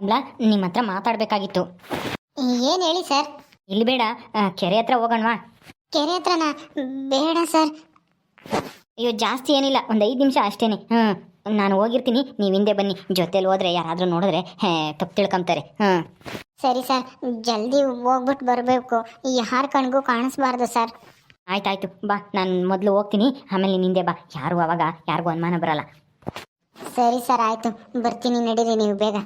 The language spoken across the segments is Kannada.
ಅಲ್ಲ ನಿಮ್ಮ ಹತ್ರ ಮಾತಾಡಬೇಕಾಗಿತ್ತು. ಏನು ಹೇಳಿ ಸರ್? ಇಲ್ಲಿ ಬೇಡ ಆ, ಕೆರೆ ಹತ್ರ ಹೋಗೋಣವಾ? ಕೆರೆ ಹತ್ರನಾ? ಬೇಡ ಸರ್. ಅಯ್ಯೋ ಜಾಸ್ತಿ ಏನಿಲ್ಲ ಒಂದು ಐದು ನಿಮಿಷ ಅಷ್ಟೇನೆ. ಹ್ಞೂ ನಾನು ಹೋಗಿರ್ತೀನಿ ನೀವು ಹಿಂದೆ ಬನ್ನಿ. ಜೊತೆಲಿ ಹೋದ್ರೆ ಯಾರಾದರೂ ನೋಡಿದ್ರೆ ಹೇ ತಪ್ಪು ತಿಳ್ಕೊಂತಾರೆ. ಹ್ಞೂ ಸರಿ ಸರ್ ಜಲ್ದಿ ಹೋಗ್ಬಿಟ್ಟು ಬರಬೇಕು. ಯಾರ ಕಣ್ಗೂ ಕಾಣಿಸ್ಬಾರ್ದು ಸರ್. ಆಯ್ತಾಯ್ತು ಬಾ ನಾನು ಮೊದಲು ಹೋಗ್ತೀನಿ ಆಮೇಲೆ ನೀನು ಹಿಂದೆ ಬಾ. ಯಾರು ಅವಾಗ ಯಾರಿಗೂ ಅನುಮಾನ ಬರಲ್ಲ. ಸರಿ ಸರ್ ಆಯಿತು. ಬರ್ತೀನಿ ನಡೀರಿ ನೀವು ಬೇಗ.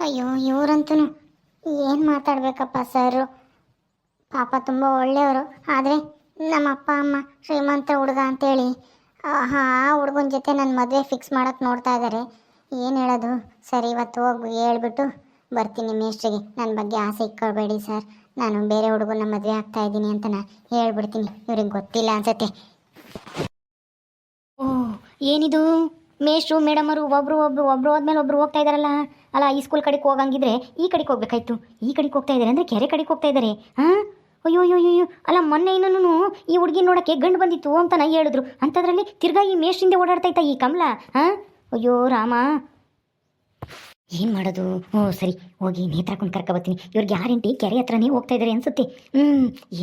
ಅಯ್ಯೋ ಇವರಂತೂ ಏನು ಮಾತಾಡಬೇಕಪ್ಪ ಸರ್? ಪಾಪ ತುಂಬ ಒಳ್ಳೆಯವರು. ಆದರೆ ನಮ್ಮ ಅಪ್ಪ, ಅಮ್ಮ ಶ್ರೀಮಂತ ಹುಡುಗ ಅಂತೇಳಿ, ಆ ಹುಡುಗನ ಜೊತೆ ನನ್ನ ಮದುವೆ ಫಿಕ್ಸ್ ಮಾಡೋಕ್ಕೆ ನೋಡ್ತಾ ಇದ್ದಾರೆ ಏನು ಹೇಳೋದು? ಸರಿ, ಇವತ್ತು ಹೋಗಿ, ಹೇಳ್ಬಿಟ್ಟು ಬರ್ತೀನಿ ಮೇಷ್ಟ್ರಿಗೆ. ನನ್ನ ಬಗ್ಗೆ ಆಸೆ ಇಕ್ಕೊಳ್ಬೇಡಿ ಸರ್. ನಾನು ಬೇರೆ ಹುಡುಗನ ಮದುವೆ ಆಗ್ತಾ ಇದ್ದೀನಿ ಅಂತ ನಾನು ಹೇಳ್ಬಿಡ್ತೀನಿ. ಇವ್ರಿಗೆ ಗೊತ್ತಿಲ್ಲ ಅನ್ಸತ್ತೆ. ಓ, ಏನಿದು? ಮೇಷ್ಟ್ರು, ಮೇಡಮರು, ಒಬ್ರು ಒಬ್ರು ಒಬ್ರು ಹೋದ್ಮೇಲೆ ಒಬ್ರು ಹೋಗ್ತಾ ಇದಾರಲ್ಲ? ಅಲ್ಲ, ಈ ಸ್ಕೂಲ್ ಕಡೆಗೆ ಹೋಗಂಗಿದ್ರೆ ಈ ಕಡೆಗೆ ಹೋಗ್ಬೇಕಾಯ್ತು. ಈ ಕಡೆಗೆ ಹೋಗ್ತಾ ಇದ್ದಾರೆ ಅಂದರೆ ಕೆರೆ ಕಡೆಗೆ ಹೋಗ್ತಾ ಇದ್ದಾರೆ ಹಾಂ? ಅಯ್ಯೋ ಅಯ್ಯೋ ಅಯ್ಯೋ ಅಲ್ಲ, ಮೊನ್ನೆ ಇನ್ನೂ ಈ ಹುಡುಗಿ ನೋಡೋಕ್ಕೆ ಗಂಡು ಬಂದಿತ್ತು ಅಂತ ಹೇಳಿದ್ರು. ಅಂಥದ್ರಲ್ಲಿ ತಿರ್ಗಾ ಈ ಮೇಷ್ಟ್ರಿಂದ ಓಡಾಡ್ತಾ ಇತ್ತ ಈ ಕಮಲ. ಹಾಂ? ಅಯ್ಯೋ, ರಾಮ. ಏನು ಮಾಡೋದು? ಹ್ಞೂ ಸರಿ, ಹೋಗಿ ನೇತ್ರಕೊಂಡು ಕರ್ಕೊ ಬರ್ತೀನಿ. ಇವ್ರಿಗೆ ಗ್ಯಾರಂಟಿ ಕೆರೆ ಹತ್ರನೇ ಹೋಗ್ತಾ ಇದ್ದಾರೆ ಅನ್ಸುತ್ತೆ. ಹ್ಞೂ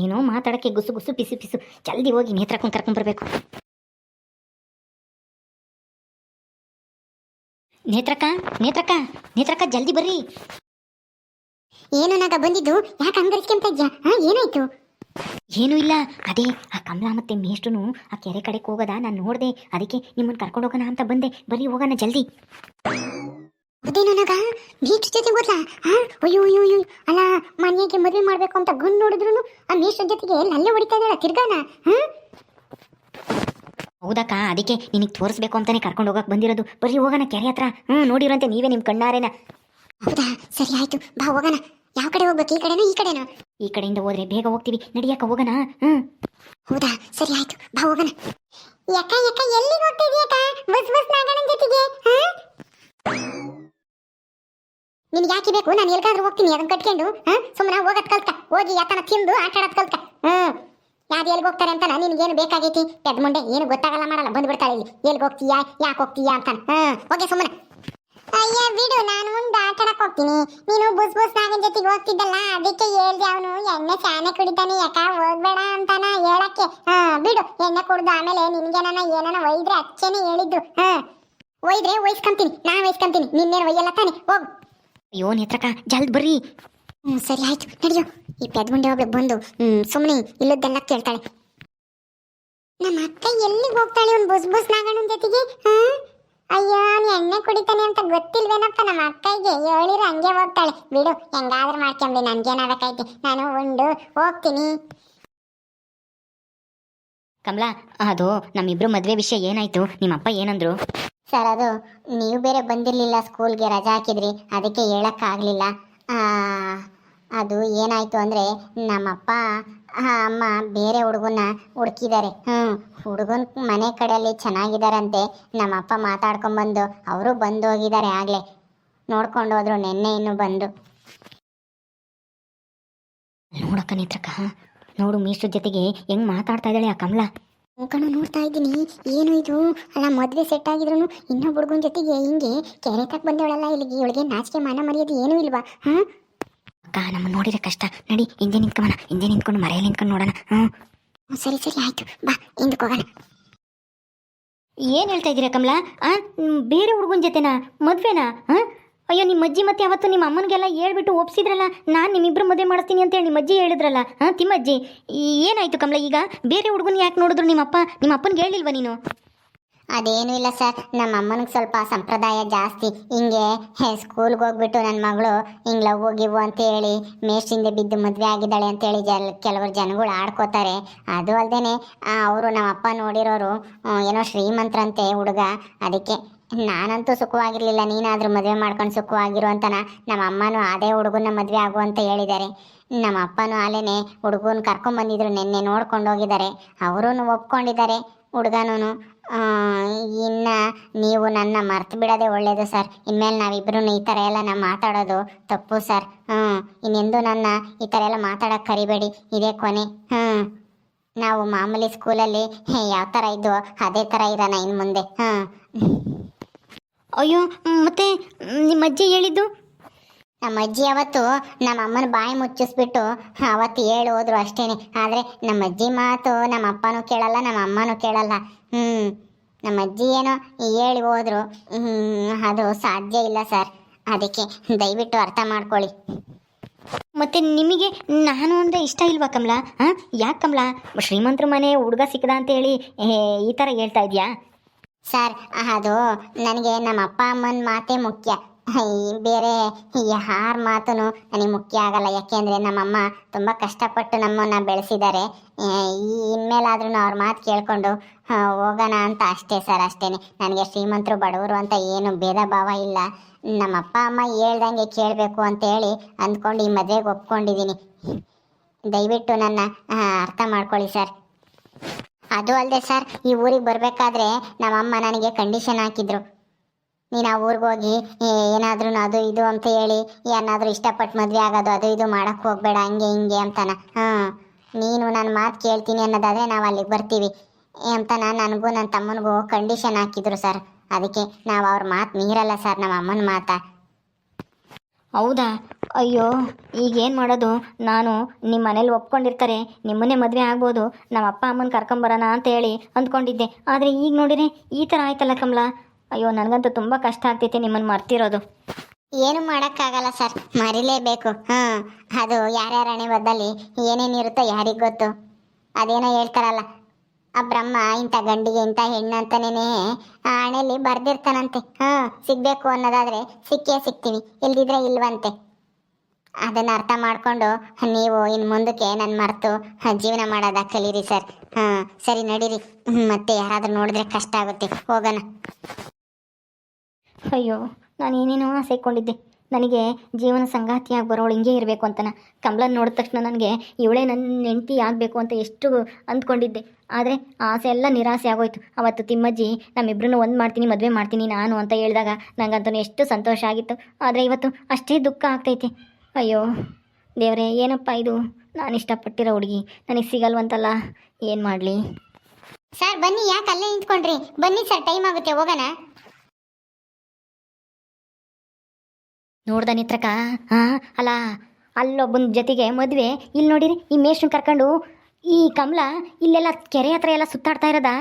ಏನೋ ಮಾತಾಡೋಕ್ಕೆ ಗುಸು ಗುಸು, ಪಿಸು ಪಿಸು. ಜಲ್ದಿ ಹೋಗಿ ನೇತ್ರಕೊಂಡು ಕರ್ಕೊಂಬರ್ಬೇಕು ನೇತ್ರಕ್ಕ ನೇತ್ರಕ್ಕ ನೇತ್ರಕ್ಕ ಜಲ್ದಿ ಬರ್ರಿ. ಏನು ನಾಗ ಬಂದಿದ್ದು ಯಾಕೆ ಹಂಗರಿಸ್ಕೊಂತ ಇದ್ಯಾ ಹಾ ಏನಾಯ್ತು? ಏನೂ ಇಲ್ಲ. ಅದೇ ಆ ಕಮಲ ಮತ್ತೆ ಮೇಷ್ಟುನು ಆ ಕೆರೆ ಕಡೆಗೆ ಹೋಗೋದ ನಾನು ನೋಡಿದೆ. ಅದಕ್ಕೆ ನಿಮ್ಮನ್ನು ಕರ್ಕೊಂಡು ಹೋಗೋಣ ಅಂತ ಬಂದೆ. ಬರೀ ಹೋಗೋಣ ಜಲ್ದಿ. ಅದೇನು ನಾಗ? ಮೀಟ್ ಜೊತೆ ಹೋದ್ಲಾ? ಹಾ? ಅಯ್ಯೋ ಅಯ್ಯೋ ಅಯ್ಯೋ. ಅಲ್ಲ ಮನೆಗೆ ಮದುವೆ ಮಾಡ್ಬೇಕು ಅಂತ ಗಂಡು ನೋಡಿದ್ರು ಆ ಮೇಷ್ಟ್ರ ಜೊತೆಗೆ ನಲ್ಲೇ ಹೊಡಿತಾ ಇದ್ದಾಳ ತಿರ್ಗಾನ? ಹಾ? ಹೌದಕ್ಕ ಅದಕ್ಕೆ ನಿನಗೆ ತೋರಿಸ್ಬೇಕು ಅಂತಾನೆ ಕರ್ಕೊಂಡು ಹೋಗಕ್ಕೆ ಬಂದಿರೋದು. ಬರ್ರಿ ಹೋಗೋಣ ಕೆರೆ ಹತ್ರ. ಹ್ಞೂ ನೋಡಿರಂತೆ ನೀವೇ ನಿಮ್ಮ ಕಣ್ಣಾರೇನ. ಹೌದಾ? ಸರಿ ಆಯ್ತು. ಬಾ ಹೋಗೋಣ. ಯಾವ ಕಡೆ ಹೋಗ್ಬೇಕು? ಈ ಕಡೆನಾ ಈ ಕಡೆನಾ? ಈ ಕಡೆಯಿಂದ ಹೋದ್ರೆ ಬೇಗ ಹೋಗ್ತೀವಿ. ನಡಿಯಕ್ಕ ಹೋಗೋಣ. ಹ್ಞೂ ಹೌದಾ? ಸರಿ ಆಯ್ತು. ಬಾ ಹೋಗೋಣ. ಯಾಕ ಯಾಕ ಎಲ್ಲಿ ಹೋಗ್ತಾ ಇದೀಯಕ್ಕ ಬಸ್ ಬಸ್ ನಾಗಣ್ಣನ ಜೊತೆಗೆ? ನಿನ್ಗೆ ಯಾಕೆ ಬೇಕು? ನಾನು ಎಲ್ಗಾದ್ರೂ ಹೋಗ್ತೀನಿ. ಅದನ್ನ ಕಟ್ಕೊಂಡು ಹ್ಮ್? ಸುಮ್ಮನೆ ಹೋಗತ್ ಕಲ್ತ ಹೋಗಿ ಯಾಕನ ತಿಂದು ಆಟ ಆಡೋದ್ ಕಲ್ತ ಯಾರು ಎಲ್ಲಿ ಹೋಗ್ತಾರೆ ಅಂತ ನಿನ್ಗೇನು ಬೇಕಾಗೈತಿ? ಪೆದ್ ಮುಂಡೆ ಏನು ಗೊತ್ತಾಗಲ್ಲ ಮಾಡಲ್ಲ. ಬಂದ್ಬಿಡ್ತಾಳೆ ಇಲ್ಲಿ. ಎಲ್ಲಿ ಹೋಗ್ತೀಯಾ? ಯಾಕೆ ಹೋಗ್ತೀಯಾ ಅಂತ ಹ್ಮ್ ಹೋಗಿ ಸುಮ್ಮನೆ. ಅಯ್ಯ, ಬಿಡು. ನಾನು ಮುಂದೆ ಆಟ ಆಡಕ್ ಹೋಗ್ತೀನಿ. ನೀನು ಬುಸ್ ಬುಸ್ ನಾಗನ್ ಜೊತೆಗೆ ಹೋಗ್ತಿದ್ದಲ್ಲ, ಅದಕ್ಕೆ ಹೇಳ್ದೆ ಅವನು, ಎಣ್ಣೆ ಚಾನೆ ಕುಡಿತಾನೆ, ಯಾಕ ಹೋಗ್ಬೇಡ ಅಂತಾನ ಹೇಳಕ್ಕೆ. ಹಾ, ಬಿಡು. ಎಣ್ಣೆ ಕುಡ್ದು ಆಮೇಲೆ ನಿನ್ಗೇನ ಏನಾನ ಒಯ್ದ್ರೆ ಅಚ್ಚೇನೆ ಹೇಳಿದ್ದು. ಹಾ. ಒಯ್ದ್ರೆ ಒಯ್ಸ್ಕೊಂತೀನಿ. ನಾ ಒಯ್ಸ್ಕೊಂತೀನಿ. ನಿನ್ನೇನು ಒಯ್ಯಲ್ಲ ತಾನೆ. ಹೋಗು. ಅಯ್ಯೋ ನೇತ್ರಕ ಜಲ್ದಿ ಬರ್ರಿ. ಹ್ಮ್ ಸರಿ ಆಯ್ತು. ನಡಿಯೋ. ಈ ಪೆದ್ಗುಂಡೆ ಒಬ್ಳು ಬಂದು. ಹ್ಮ್ ಸುಮ್ಮನೆ ಇಲ್ಲದ್ದೆಲ್ಲ ಕೇಳ್ತಾಳೆ. ನಮ್ಮ ಅಕ್ಕ ಎಲ್ಲಿಗೆ ಹೋಗ್ತಾಳೆ ಒಂದು ಬುಸ್ ಬುಸ್ ನಾಗಣ್ಣನ ಜೊತೆಗೆ? ಹಾ? ಅಯ್ಯೋ ನೀ ಎಣ್ಣೆ ಕುಡಿತಾನೆ ಅಂತ ಗೊತ್ತಿಲ್ವೇನಪ್ಪ ನಮ್ಮ ಅಕ್ಕಗೆ ಹೇಳಿರೋ ಹಂಗೆ ಹೋಗ್ತಾಳೆ. ಬಿಡು ಹೆಂಗಾದ್ರೂ ಮಾಡ್ಕೊಂಬಿ ನನ್ಗೇನಾಗಕ್ಕೈತಿ ನಾನು ಉಂಡು ಹೋಗ್ತೀನಿ. ಕಮಲಾ ಅದು ನಮ್ಮಿಬ್ರು ಮದುವೆ ವಿಷಯ ಏನಾಯ್ತು? ನಿಮ್ಮಪ್ಪ ಏನಂದ್ರು? ಸರ್ ಅದು ನೀವು ಬೇರೆ ಬಂದಿರಲಿಲ್ಲ ಸ್ಕೂಲ್ಗೆ ರಜಾ ಹಾಕಿದ್ರಿ. ಅದಕ್ಕೆ ಹೇಳಕ್ಕಾಗಲಿಲ್ಲ. ಅದು ಏನಾಯ್ತು ಅಂದ್ರೆ ನಮ್ಮಪ್ಪ ಅಮ್ಮ ಬೇರೆ ಹುಡುಗನ ಹುಡುಕಿದ್ದಾರೆ. ಹ್ಮ್ ಹುಡುಗನ ಮನೆ ಕಡೆಯಲ್ಲಿ ಚೆನ್ನಾಗಿದ್ದಾರಂತೆ. ನಮ್ಮಪ್ಪ ಮಾತಾಡ್ಕೊಂಬಂದು ಅವರು ಬಂದು ಹೋಗಿದ್ದಾರೆ ಆಗಲೇ. ನೋಡ್ಕೊಂಡು ಹೋದ್ರು ನಿನ್ನೆ ಇನ್ನು ಬಂದು. ನೋಡಕ್ಕ ನೇತ್ರಕ್ಕ ನೋಡು ಮೀಸು ಜೊತೆಗೆ ಹೆಂಗ್ ಮಾತಾಡ್ತಾ ಇದ್ದಾಳೆ ಆ ಕಮಲ. ಕಣ್ಣು ನೋಡ್ತಾ ಇದ್ದೀನಿ. ಏನು ಇದು? ಅಲ್ಲ ಮದ್ವೆ ಸೆಟ್ ಆಗಿದ್ರು ಇನ್ನೊಬ್ಬ ಹುಡುಗನ ಜೊತೆಗೆ ಹಿಂಗೆ ಕೆರೆ ತಕ್ಕ ಬಂದವಳಲ್ಲ ಇಲ್ಲಿಗೆ. ಇವಳಿಗೆ ನಾಚಿಕೆ ಮಾನ ಮರ್ಯಾದೆ ಏನೂ ಇಲ್ವಾ? ಹಾಂ? ಅಕ್ಕ ನಮ್ಮ ನೋಡಿದ್ರೆ ಕಷ್ಟ. ನಡಿ ಹಿಂದೆ ನಿಂತ್ಕೊಣ ಹಿಂದೆ ನಿಂತ್ಕೊಂಡು ಮರೆಯಲ್ಲಿ ನಿಂತ್ಕೊಂಡು ನೋಡೋಣ. ಹ್ಞೂ ಸರಿ ಸರಿ ಆಯಿತು. ಬಾ ಹಿಂದಕ್ಕೆ ಹೋಗೋಣ. ಏನು ಹೇಳ್ತಾ ಇದ್ದೀರಾ ಕಮಲ? ಆ ಬೇರೆ ಹುಡುಗನ ಜೊತೆನಾ? ಮದುವೆನಾ? ಹಾಂ? ಅಯ್ಯೋ ನಿಮ್ಮ ಅಜ್ಜಿ ಮತ್ತೆ ಅವತ್ತು ನಿಮ್ಮ ಅಮ್ಮನಿಗೆಲ್ಲ ಹೇಳ್ಬಿಟ್ಟು ಒಪ್ಸಿದ್ರಲ್ಲ? ನಾನು ನಿಮ್ಮಿಬ್ಬರು ಮದುವೆ ಮಾಡಿಸ್ತೀನಿ ಅಂತೇಳಿ ನಿಮ್ಮ ಅಜ್ಜಿ ಹೇಳಿದ್ರಲ್ಲ? ಹಾಂ ತಿಮ್ಮಜ್ಜಿ ಏನಾಯಿತು ಏನಾಯ್ತು ಕಮಲ ಈಗ? ಬೇರೆ ಹುಡುಗನ ಯಾಕೆ ನೋಡಿದ್ರು ನಿಮ್ಮಪ್ಪ? ನಿಮ್ಮ ಅಪ್ಪನಿಗೆ ಹೇಳಿಲ್ವಾ ನೀನು? ಅದೇನು ಇಲ್ಲ ಸರ್. ನಮ್ಮ ಅಮ್ಮನಿಗೆ ಸ್ವಲ್ಪ ಸಂಪ್ರದಾಯ ಜಾಸ್ತಿ. ಹಿಂಗೆ ಸ್ಕೂಲ್ಗೆ ಹೋಗ್ಬಿಟ್ಟು ನನ್ನ ಮಗಳು ಹಿಂಗೆ ಲವ್ ಹೋಗಿವು ಅಂತ ಹೇಳಿ ಮೇಷ್ಟಿಂದ ಬಿದ್ದು ಮದುವೆ ಆಗಿದ್ದಾಳೆ ಅಂತೇಳಿ ಜಲ್, ಕೆಲವರು ಜನಗಳು ಆಡ್ಕೋತಾರೆ. ಅದು ಅಲ್ಲದೆ ಅವರು ನಮ್ಮ ಅಪ್ಪ ನೋಡಿರೋರು ಏನೋ ಶ್ರೀಮಂತರಂತೆ ಹುಡುಗ. ಅದಕ್ಕೆ, ನಾನಂತೂ ಸುಖವಾಗಿರಲಿಲ್ಲ. ನೀನಾದರೂ ಮದುವೆ ಮಾಡ್ಕೊಂಡು ಸುಖವಾಗಿರು ಅಂತನ ನಮ್ಮ ಅಮ್ಮನೂ ಅದೇ ಹುಡುಗನ ಮದುವೆ ಆಗು ಅಂತ ಹೇಳಿದ್ದಾರೆ. ನಮ್ಮ ಅಪ್ಪನೂ ಅಲ್ಲೇನೆ, ಹುಡುಗನ ಕರ್ಕೊಂಬಂದಿದ್ರು, ನಿನ್ನೆ ನೋಡ್ಕೊಂಡು ಹೋಗಿದ್ದಾರೆ ಅವರೂ ಒಪ್ಕೊಂಡಿದ್ದಾರೆ ಹುಡುಗನೂ ಇನ್ನ ನೀವು ನನ್ನ ಮರ್ತು ಬಿಡೋದೇ ಒಳ್ಳೆಯದು ಸರ್. ಇನ್ಮೇಲೆ ನಾವಿಬ್ಬರು ಈ ಥರ ಎಲ್ಲ ನಾ ಮಾತಾಡೋದು ತಪ್ಪು ಸರ್. ಹ್ಞೂ ಇನ್ನೆಂದು ನನ್ನ ಈ ಥರ ಎಲ್ಲ ಮಾತಾಡೋಕೆ ಕರಿಬೇಡಿ. ಇದೇ ಕೊನೆ. ಹ್ಞೂ ನಾವು ಮಾಮೂಲಿ ಸ್ಕೂಲಲ್ಲಿ ಯಾವ ಥರ ಇದ್ದೋ ಅದೇ ಥರ ಇರೋಣ ಇನ್ನು ಮುಂದೆ. ಹಾಂ ಅಯ್ಯೋ, ಮತ್ತೆ ನಿಮ್ಮ ಅಜ್ಜಿ ಹೇಳಿದ್ದು? ನಮ್ಮ ಅಜ್ಜಿ ಅವತ್ತು ನಮ್ಮ ಅಮ್ಮನ ಬಾಯಿ ಮುಚ್ಚಿಸ್ಬಿಟ್ಟು ಅವತ್ತು ಹೇಳಿ ಹೋದ್ರು ಅಷ್ಟೇನೆ. ಆದರೆ ನಮ್ಮ ಅಜ್ಜಿ ಮಾತು ನಮ್ಮ ಅಪ್ಪನೂ ಕೇಳಲ್ಲ ನಮ್ಮ ಅಮ್ಮನೂ ಕೇಳಲ್ಲ. ಹ್ಞೂ ನಮ್ಮ ಅಜ್ಜಿ ಏನೋ ಹೇಳಿ ಹೋದ್ರು. ಅದು ಸಾಧ್ಯ ಇಲ್ಲ ಸರ್. ಅದಕ್ಕೆ ದಯವಿಟ್ಟು ಅರ್ಥ ಮಾಡ್ಕೊಳ್ಳಿ. ಮತ್ತೆ ನಿಮಗೆ ನಾನು ಅಂದರೆ ಇಷ್ಟ ಇಲ್ವಾ ಕಮಲಾ? ಹಾಂ ಯಾಕೆ ಕಮಲಾ? ಶ್ರೀಮಂತರ ಮನೆ ಹುಡುಗ ಸಿಕ್ಕದ ಅಂತ ಹೇಳಿ ಏ, ಈ ಥರ ಹೇಳ್ತಾ ಇದೆಯಾ? ಸರ್ ಅದು ನನಗೆ ನಮ್ಮ ಅಪ್ಪ ಅಮ್ಮನ ಮಾತೇ ಮುಖ್ಯ. ಬೇರೆ. ಯಾರ ಮಾತು ನನಗೆ ಮುಖ್ಯ ಆಗಲ್ಲ. ಯಾಕೆಂದರೆ ನಮ್ಮಮ್ಮ ತುಂಬ ಕಷ್ಟಪಟ್ಟು ನಮ್ಮನ್ನ ಬೆಳೆಸಿದ್ದಾರೆ ಈ ಇನ್ಮೇಲಾದ್ರೂ ಅವ್ರ ಮಾತು ಕೇಳಿಕೊಂಡು ಹೋಗೋಣ ಅಂತ ಅಷ್ಟೇ ಸರ್ ಅಷ್ಟೇ ನನಗೆ ಶ್ರೀಮಂತರು, ಬಡವರು ಅಂತ ಏನು ಭೇದ ಭಾವ ಇಲ್ಲ. ನಮ್ಮ ಅಪ್ಪ ಅಮ್ಮ ಹೇಳ್ದಂಗೆ ಕೇಳಬೇಕು ಅಂತೇಳಿ ಅಂದ್ಕೊಂಡು ಈ ಮದುವೆಗೆ ಒಪ್ಕೊಂಡಿದ್ದೀನಿ ದಯವಿಟ್ಟು ನನ್ನ ಅರ್ಥ ಮಾಡ್ಕೊಳ್ಳಿ ಸರ್. ಅದು ಅಲ್ಲದೆ ಸರ್, ಈ ಊರಿಗೆ ಬರಬೇಕಾದ್ರೆ ನಮ್ಮಮ್ಮ ನನಗೆ ಕಂಡೀಷನ್ ಹಾಕಿದ್ರು. ನೀನು ಆ ಊರಿಗೆ ಹೋಗಿ ಏನಾದ್ರೂ ಅದು ಇದು ಅಂತ ಹೇಳಿ ಏನಾದ್ರೂ ಇಷ್ಟಪಟ್ಟು ಮದುವೆ ಆಗೋದು ಅದು ಇದು ಮಾಡಕ್ಕೆ ಹೋಗ್ಬೇಡ, ಹಂಗೆ ಹಿಂಗೆ ಅಂತಾನ. ಹಾಂ, ನೀನು ನನ್ನ ಮಾತು ಕೇಳ್ತೀನಿ ಅನ್ನೋದಾದರೆ ನಾವು ಅಲ್ಲಿಗೆ ಬರ್ತೀವಿ. ಅಂತಾನ ನನಗೂ ನನ್ನ ತಮ್ಮನಿಗೂ ಕಂಡೀಷನ್ ಹಾಕಿದ್ರು ಸರ್ ಅದಕ್ಕೆ ನಾವು ಅವ್ರ ಮಾತು ಮೀರಲ್ಲ ಸರ್ ನಮ್ಮ ಅಮ್ಮನ ಮಾತಾ. ಹೌದಾ? ಅಯ್ಯೋ, ಈಗೇನು ಮಾಡೋದು? ನಾನು ನಿಮ್ಮ ಮನೇಲಿ ಒಪ್ಕೊಂಡಿರ್ತಾರೆ, ನಿಮ್ಮನ್ನೇ ಮದುವೆ ಆಗ್ಬೋದು ನಮ್ಮ ಅಪ್ಪ ಅಮ್ಮನ ಕರ್ಕೊಂಬರೋಣ ಅಂತ ಹೇಳಿ ಅಂದ್ಕೊಂಡಿದ್ದೆ. ಆದರೆ ಈಗ ನೋಡಿರಿ ಈ ಥರ ಆಯ್ತಲ್ಲ ಕಮಲಾ? ಅಯ್ಯೋ, ನನಗಂತೂ ತುಂಬ ಕಷ್ಟ ಆಗ್ತೈತೆ ನಿಮ್ಮನ್ನು ಮರ್ತಿರೋದು. ಏನು ಮಾಡೋಕ್ಕಾಗಲ್ಲ ಸರ್, ಮರಿಲೇಬೇಕು. ಹಾಂ, ಅದು ಯಾರ್ಯಾರ ಹಣೆ ಬದ್ದಲ್ಲಿ ಏನೇನಿರುತ್ತೋ ಯಾರಿಗೆ ಗೊತ್ತು. ಅದೇನೋ ಹೇಳ್ತಾರಲ್ಲ, ಆ ಬ್ರಹ್ಮ ಇಂಥ ಗಂಡಿಗೆ ಇಂಥ ಹೆಣ್ಣು ಅಂತನೇ ಆ ಹಣೆಯಲ್ಲಿ ಬರ್ದಿರ್ತಾನಂತೆ. ಹಾಂ, ಸಿಗಬೇಕು ಅನ್ನೋದಾದರೆ ಸಿಕ್ಕೇ ಸಿಗ್ತೀವಿ ಇಲ್ದಿದ್ರೆ ಇಲ್ವಂತೆ. ಅದನ್ನು ಅರ್ಥ ಮಾಡಿಕೊಂಡು ನೀವು ಇನ್ನು ಮುಂದಕ್ಕೆ ನನ್ನ ಮರೆತು ಜೀವನ ಮಾಡೋದ ಕಲೀರಿ ಸರ್. ಹಾಂ, ಸರಿ, ನಡೀರಿ. ಮತ್ತೆ ಯಾರಾದರೂ ನೋಡಿದ್ರೆ ಕಷ್ಟ ಆಗುತ್ತೆ. ಹೋಗೋಣ. ಅಯ್ಯೋ, ನಾನು ಏನೇನೋ ಆಸೆ ಇಟ್ಕೊಂಡಿದ್ದೆ ನನಗೆ ಜೀವನ ಸಂಗಾತಿಯಾಗಿ ಬರೋಳು ಹಿಂಗೆ ಇರಬೇಕು ಅಂತನ. ಕಮಲನ್ ನೋಡಿದ ತಕ್ಷಣ ನನಗೆ ಇವಳೇ ನನ್ನ ಹೆಂಡತಿ ಆಗಬೇಕು ಅಂತ ಎಷ್ಟು ಅಂದ್ಕೊಂಡಿದ್ದೆ. ಆದರೆ ಆಸೆ ಎಲ್ಲ ನಿರಾಸೆ ಆಗೋಯ್ತು. ಅವತ್ತು ತಿಮ್ಮಜ್ಜಿ ನಮ್ಮಿಬ್ರನ್ನೂ ಒಂದು ಮಾಡ್ತೀನಿ, ಮದುವೆ ಮಾಡ್ತೀನಿ ನಾನು ಅಂತ ಹೇಳಿದಾಗ ನನಗಂತೂ ಎಷ್ಟು ಸಂತೋಷ ಆಗಿತ್ತು. ಆದರೆ ಇವತ್ತು ಅಷ್ಟೇ ದುಃಖ ಆಗ್ತೈತೆ. ಅಯ್ಯೋ, ದೇವರೇ, ಏನಪ್ಪ ಇದು? ನಾನು ಇಷ್ಟಪಟ್ಟಿರೋ ಹುಡುಗಿ. ನನಗೆ ಸಿಗಲ್ವಂತಲ್ಲ. ಏನು ಮಾಡಲಿ? ಸರ್, ಬನ್ನಿ, ಯಾಕೆ ಅಲ್ಲೇ ನಿಂತ್ಕೊಂಡ್ರಿ? ಬನ್ನಿ ಸರ್, ಟೈಮ್ ಆಗುತ್ತೆ, ಹೋಗೋಣ. ನೋಡ್ದ ನಿತ್ರಕ? ಹಾಂ ಅಲ್ಲ, ಅಲ್ಲೊಬ್ಬನ ಜೊತೆಗೆ ಮದುವೆ. ಇಲ್ಲಿ ನೋಡಿರಿ, ಈ ಮೇಷನ್ ಕರ್ಕೊಂಡು ಈ ಕಮಲ ಇಲ್ಲೆಲ್ಲ ಕೆರೆ ಹತ್ರ ಎಲ್ಲ ಸುತ್ತಾಡ್ತಾ ಇರೋದ.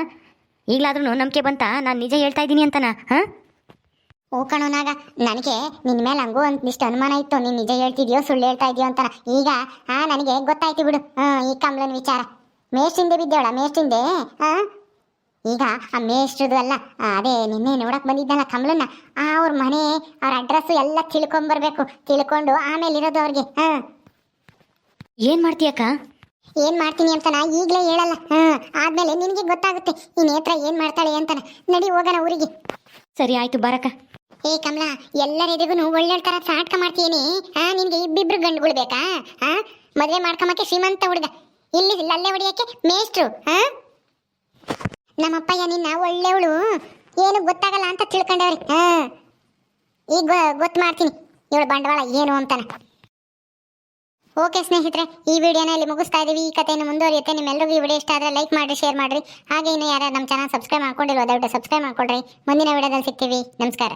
ಈಗಲಾದ್ರೂ ನಂಬಿಕೆ ಬಂತ? ನಾನು ನಿಜ ಹೇಳ್ತಾ ಇದ್ದೀನಿ ಅಂತನ, ಹಾಂ? ಓ ಕಣೋನಾಗ ನನಗೆ ನಿನ್ನ ಮೇಲೆ ಹಂಗೂ ಒಂದಿಷ್ಟು ಅನುಮಾನ ಇತ್ತು, ನೀನು ನಿಜ ಹೇಳ್ತಿದ್ಯೋ, ಸುಳ್ಳು ಹೇಳ್ತಾ ಇದೆಯೋ ಅಂತ ಈಗ ಹಾ ನನಗೆ ಗೊತ್ತಾಯ್ತು ಬಿಡು ಹಾಂ ಈ ಕಮಲನ ವಿಚಾರ. ಮೇಷ್ಟಿಂದೆ ಬಿದ್ದೇವಳ ಮೇಷ್ಟಿಂದೆ ಹಾ ಈಗ ಆ ಮೇಷ್ಟ್ರದು ಅಲ್ಲ ಅದೇ ನಿನ್ನೆ ನೋಡಕ್ ಬಂದಿದ್ದಲ್ಲ ಕಮಲನ್ನ ಆ ಅವ್ರ ಮನೆ ಅವ್ರ ಅಡ್ರೆಸ್ ಎಲ್ಲ ತಿಳ್ಕೊಂಬರ್ಬೇಕು ತಿಳ್ಕೊಂಡು ಆಮೇಲೆ ಇರೋದು ಅವ್ರಿಗೆ ಹಾ. ಏನ್ ಮಾಡ್ತೀಯಕ್ಕ ಏನ್ ಮಾಡ್ತೀನಿ ಅಂತ ನಾ ಈಗಲೇ ಹೇಳಲ್ಲ ಹಾ. ಆದ್ಮೇಲೆ ನಿನಗೆ ಗೊತ್ತಾಗುತ್ತೆ ಈ ನೇತ್ರ ಏನ್ ಮಾಡ್ತಾಳೆ ಅಂತಾನ. ನಡಿ ಹೋಗೋಣ ಊರಿಗೆ. ಸರಿ ಆಯ್ತು ಬರಕ ಏ ಕಮಲಾ ಎಲ್ಲರೆದಿಗೂ ಒಳ್ಳೆ ತರ ಸಾಟ್ಕ ಮಾಡ್ತೀನಿ ಹಾ ನಿನ್ಗೆ ಇಬ್ಬಿಬ್ರು ಗಂಡುಗಳು ಬೇಕಾ? ಹಾ? ಮದ್ವೆ ಮಾಡ್ಕೊಂಬಕ್ಕೆ ಶ್ರೀಮಂತ ಹುಡುಗ. ಇಲ್ಲಿ ಲಲ್ಲೆ ಹೊಡಿಯಕ್ಕೆ ಮೇಷ್ಟ್ರು ಹಾ? ನಮ್ಮಪ್ಪಯ್ಯ ನಿನ್ನ ಒಳ್ಳೆವಳು ಏನು ಗೊತ್ತಾಗಲ್ಲ ಅಂತ ತಿಳ್ಕೊಂಡವ್ರಿ. ಈಗ ಗೊತ್ತು ಮಾಡ್ತೀನಿ. ಇವಳು ಬಂಡವಾಳ ಏನು ಅಂತಾನೆ. ಓಕೆ ಸ್ನೇಹಿತರೆ, ಈ ವಿಡಿಯೋನ ಇಲ್ಲಿ ಮುಗಿಸ್ತಾ ಇದ್ದೀವಿ ಈ ಕಥೆಯನ್ನು ಮುಂದುವರಿಯುತ್ತೆ. ನಿಮ್ಮೆಲ್ಲರಿಗೂ ಈ ವಿಡಿಯೋ ಇಷ್ಟ ಆದರೆ ಲೈಕ್ ಮಾಡಿ ಶೇರ್ ಮಾಡಿರಿ. ಹಾಗೆ ಇನ್ನು ಯಾರು ನಮ್ಮ ಚಾನಲ್ ಸಬ್ಸ್ಕ್ರೈಬ್ ಮಾಡ್ಕೊಂಡಿಲ್ವ, ದಯವಿಟ್ಟು ಸಬ್ಸ್ಕ್ರೈಬ್ ಮಾಡ್ಕೊಳ್ರಿ. ಮುಂದಿನ ವಿಡಿಯೋದಲ್ಲಿ ಸಿಗ್ತೀವಿ. ನಮಸ್ಕಾರ.